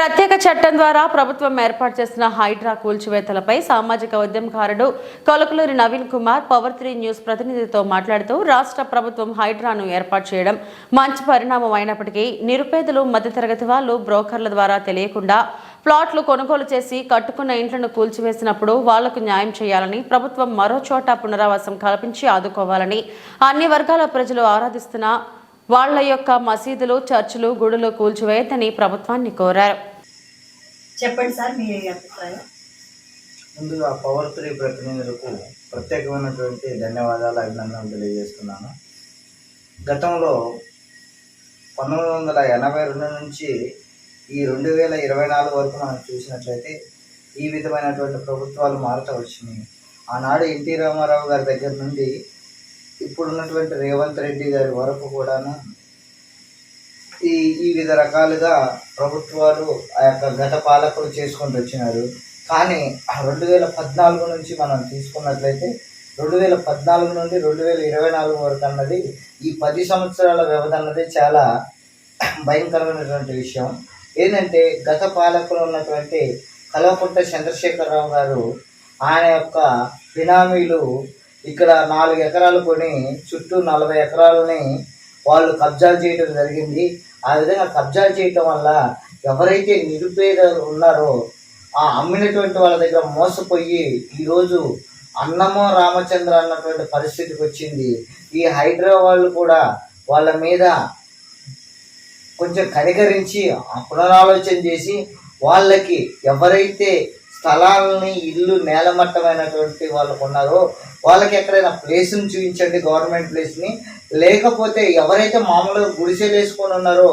ప్రత్యేక చట్టం ద్వారా ప్రభుత్వం ఏర్పాటు చేసిన హైడ్రా కూల్చివేతలపై సామాజిక ఉద్యమకారుడు Kolakaluri Naveen Kumar power three news ప్రతినిధితో మాట్లాడుతూ రాష్ట్ర ప్రభుత్వం హైడ్రాను ఏర్పాటు చేయడం మంచి పరిణామం అయినప్పటికీ నిరుపేదలు మధ్యతరగతి వాళ్ళు బ్రోకర్ల ద్వారా తెలియకుండా ప్లాట్లు కొనుగోలు చేసి కట్టుకున్న ఇంట్లను కూల్చివేసినప్పుడు వాళ్ళకు న్యాయం చేయాలని ప్రభుత్వం మరో చోట పునరావాసం కల్పించి ఆదుకోవాలని అన్ని వర్గాల ప్రజలు ఆరాధిస్తున్న వాళ్ళ యొక్క మసీదులు చర్చిలు గుడులు కూల్చివేయద్దని ప్రభుత్వాన్ని కోరారు. చెప్పండి సార్ మీ అభిప్రాయం. ముందుగా పవర్ త్రీ ప్రతినిధులకు ప్రత్యేకమైనటువంటి ధన్యవాదాలు అభినందనలు తెలియజేస్తున్నాను. గతంలో పంతొమ్మిది వందల ఎనభై రెండు నుంచి ఈ రెండు వేల ఇరవై నాలుగు వరకు మనం చూసినట్లయితే ఈ విధమైనటువంటి ప్రభుత్వాలు మారుతూ వచ్చినాయి. ఆనాడు ఎన్టీ రామారావు గారి దగ్గర నుండి ఇప్పుడున్నటువంటి రేవంత్ రెడ్డి గారి వరకు కూడాను ఈ ఈ వివిధ రకాలుగా ప్రభుత్వాలు ఆ యొక్క గత పాలకులు చేసుకుంటూ వచ్చినారు. కానీ రెండు వేల పద్నాలుగు నుంచి మనం తీసుకున్నట్లయితే రెండు వేల పద్నాలుగు నుండి రెండు వేల ఇరవై నాలుగు వరకు అన్నది ఈ పది సంవత్సరాల వ్యవధి అన్నది చాలా భయంకరమైనటువంటి విషయం. ఏంటంటే గత పాలకులు ఉన్నటువంటి కల్వకుంట చంద్రశేఖరరావు గారు ఆయన యొక్క బినామీలు ఇక్కడ నాలుగు ఎకరాలు కొని చుట్టూ నలభై ఎకరాలని వాళ్ళు కబ్జాలు చేయడం జరిగింది. ఆ విధంగా కబ్జాలు చేయటం వల్ల ఎవరైతే నిరుపేదలు ఉన్నారో ఆ అమ్మినటువంటి వాళ్ళ దగ్గర మోసపోయి ఈరోజు అన్నమో రామచంద్ర అన్నటువంటి పరిస్థితికి వచ్చింది. ఈ హైదరాబాద్ వాళ్ళు కూడా వాళ్ళ మీద కొంచెం కనికరించి పునరాలోచన చేసి వాళ్ళకి ఎవరైతే స్థలాలని ఇల్లు నేలమట్టమైనటువంటి వాళ్ళకు ఉన్నారో. వాళ్ళకి ఎక్కడైనా ప్లేస్ని చూపించండి గవర్నమెంట్ ప్లేస్ని. లేకపోతే ఎవరైతే మామూలుగా గుడిసెలు వేసుకొని ఉన్నారో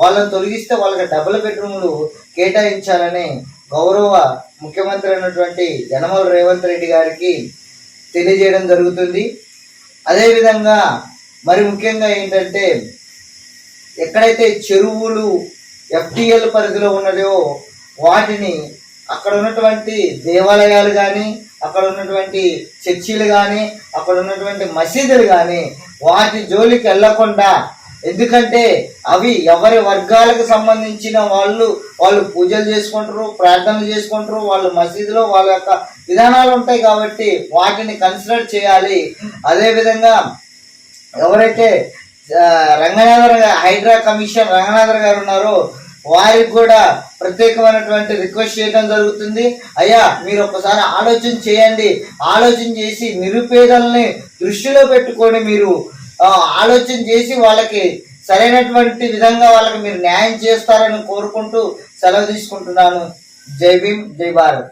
వాళ్ళని తొలగిస్తే వాళ్ళకి డబుల్ బెడ్రూమ్లు కేటాయించాలని గౌరవ ముఖ్యమంత్రి అయినటువంటి యనమల రేవంత్ రెడ్డి గారికి తెలియజేయడం జరుగుతుంది. అదేవిధంగా మరి ముఖ్యంగా ఏంటంటే ఎక్కడైతే చెరువులు ఎఫ్టిఎల్ పరిధిలో ఉన్నదో వాటిని అక్కడ ఉన్నటువంటి దేవాలయాలు కానీ అక్కడ ఉన్నటువంటి చర్చిలు కానీ అక్కడ ఉన్నటువంటి మసీదులు కానీ వాటి జోలికి వెళ్ళకుండా ఎందుకంటే అవి ఎవరి వర్గాలకు సంబంధించిన వాళ్ళు వాళ్ళు పూజలు చేసుకుంటారు ప్రార్థనలు చేసుకుంటారు వాళ్ళు మసీదులో వాళ్ళ యొక్క విధానాలు ఉంటాయి కాబట్టి వాటిని కన్సిడర్ చేయాలి. అదేవిధంగా ఎవరైతే రంగనాథర్ హైడ్రా కమిషన్ రంగనాథర్ గారు ఉన్నారో వారికి కూడా ప్రత్యేకమైనటువంటి రిక్వెస్ట్ చేయడం జరుగుతుంది. అయ్యా మీరు ఒకసారి ఆలోచన చేయండి. ఆలోచన చేసి నిరుపేదల్ని దృష్టిలో పెట్టుకొని మీరు ఆలోచన చేసి వాళ్ళకి సరైనటువంటి విధంగా వాళ్ళకి మీరు న్యాయం చేస్తారని కోరుకుంటూ సెలవు తీసుకుంటున్నాను. జై భీమ్ జై భారత్.